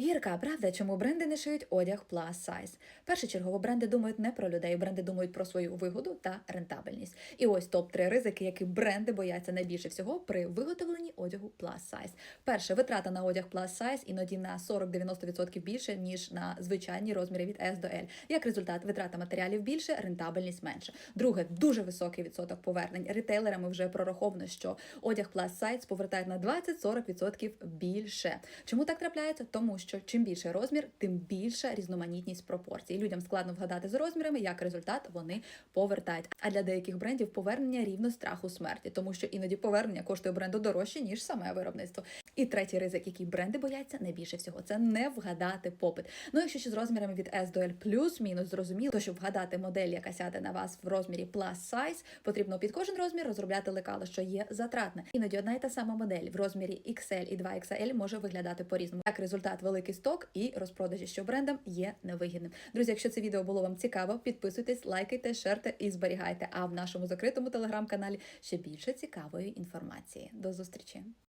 Гірка правда, чому бренди не шиють одяг plus size? Першочергово бренди думають не про людей, бренди думають про свою вигоду та рентабельність. І ось топ 3 ризики, які бренди бояться найбільше всього при виготовленні одягу plus size. Перше, витрата на одяг plus size іноді на 40-90% більше ніж на звичайні розміри від S до L. Як результат, витрата матеріалів більше, рентабельність менше. Друге, дуже високий відсоток повернень. Рітейлерами вже прораховано, що одяг plus size повертають на 20-40% більше. Чому так трапляється? Тому чим більше розмір, тим більша різноманітність пропорцій. Людям складно вгадати з розмірами, як результат вони повертають. А для деяких брендів повернення рівно страху смерті, тому що іноді повернення коштує бренду дорожче ніж саме виробництво. І третій ризик, який бренди бояться найбільше всього, це не вгадати попит. Ну якщо ще з розмірами від S до L плюс-мінус зрозуміло, то щоб вгадати модель, яка сяде на вас в розмірі plus size, потрібно під кожен розмір розробляти лекало, що є затратне. Іноді одна й та сама модель в розмірі XL і 2XL може виглядати по-різному. Як результат, великий сток і розпродажі, що брендам є невигідним. Друзі, якщо це відео було вам цікаво, підписуйтесь, лайкайте, шерте і зберігайте. А в нашому закритому телеграм-каналі ще більше цікавої інформації. До зустрічі!